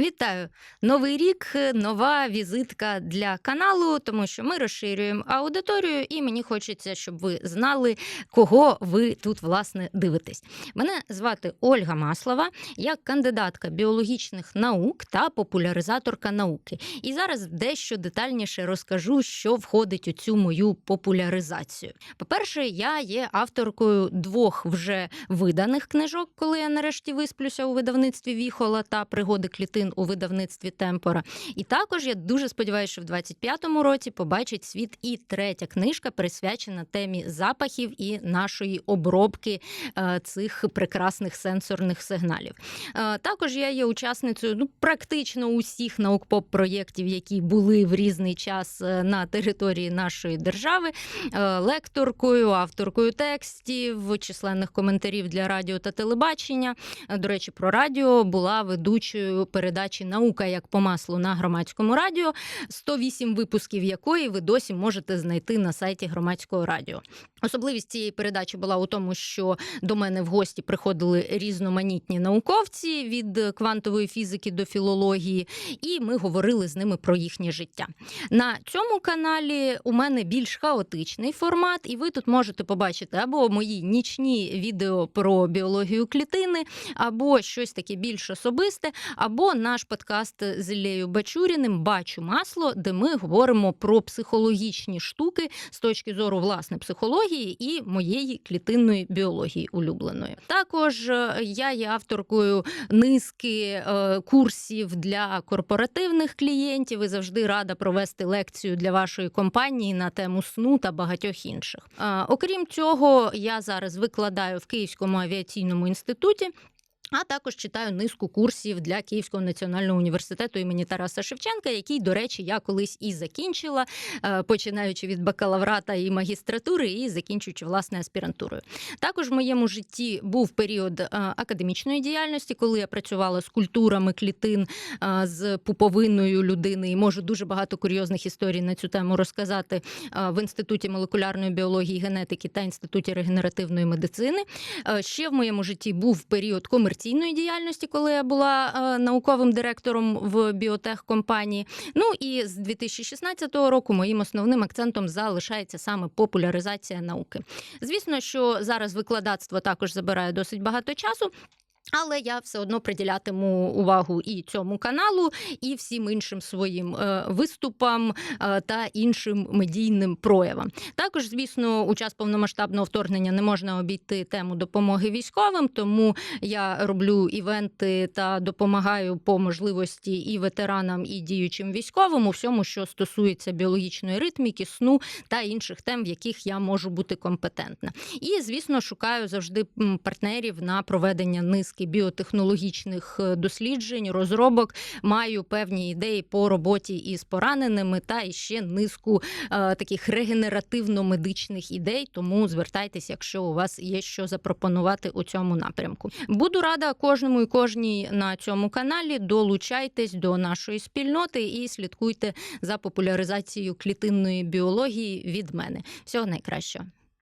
Вітаю! Новий рік, е, нова візитка для каналу, тому що ми розширюємо аудиторію, і мені хочеться, щоб ви знали, кого ви тут власне дивитесь. Мене звати Ольга Маслова, я кандидатка біологічних наук та популяризаторка науки. І зараз дещо детальніше розкажу, що входить у цю мою популяризацію. По-перше, я є авторкою двох вже виданих книжок, коли я нарешті висплюся у видавництві Віхола та пригоди клітин у видавництві Темпора. І також я дуже сподіваюся, що в 25-му році побачить світ і третя книжка, присвячена темі запахів і нашої обробки е, цих прекрасних сенсорних сигналів. Е, Також я є учасницею ну, практично усіх наук-поп-проєктів, які були в різний час е, на території нашої держави, лекторкою, авторкою текстів, численних коментарів для радіо та телебачення. До речі, про радіо була ведучою передачі Наука як по маслу на громадському радіо, 108 випусків якої ви досі можете знайти на сайті громадського радіо. Особливість цієї передачі була у тому, що до мене в гості приходили різноманітні науковці від квантової фізики до філології, і ми говорили з ними про їхнє життя. На цьому каналі у мене більш хаотичний формат, і ви тут можете побачити або мої нічні відео про біологію клітини, або щось таке більш особисте, або наш подкаст з Іллею Бачуріним Бачу масло, де ми говоримо про психологічні штуки з точки зору власне психології і моєї клітинної біології улюбленої. Також е, я є авторкою низки е, курсів для корпоративних клієнтів і завжди рада провести лекцію для вашої компанії на тему сну та багатьох інших. Е, Окрім цього, я зараз викладаю в Київському авіаційному інституті. А також читаю низку курсів для Київського національного університету імені Тараса Шевченка, який, до речі, я колись і закінчила, е, починаючи від бакалаврата і магістратури, і закінчуючи власне аспірантурою. Також в моєму житті був період е, академічної діяльності, коли я працювала з культурами клітин, е, з пуповиною людини, і можу дуже багато курйозних історій на цю тему розказати в інституті молекулярної біології, генетики та інституті регенеративної медицини. Ще в моєму житті був період комерційної діяльності, коли я була е, науковим директором в біотехкомпанії. Ну і з 2016 року моїм основним акцентом залишається саме популяризація науки. Звісно, що зараз викладацтво також забирає досить багато часу. Але я все одно приділятиму увагу і цьому каналу, і всім іншим своїм е, виступам е, та іншим медійним проявам. Також, звісно, у час повномасштабного вторгнення не можна обійти тему допомоги військовим, тому я роблю івенти та допомагаю по можливості і ветеранам, і діючим військовим у всьому, що стосується біологічної ритміки, сну та інших тем, в яких я можу бути компетентна. І звісно, шукаю завжди партнерів на проведення низки біотехнологічних е, досліджень, розробок. Маю певні ідеї по роботі із пораненими та іще низку е, таких регенеративно-медичних ідей. Тому звертайтеся, якщо у вас є що запропонувати у цьому напрямку. Буду рада кожному і кожній на цьому каналі. Долучайтесь до нашої спільноти і слідкуйте за популяризацією клітинної біології від мене. Всього найкращого.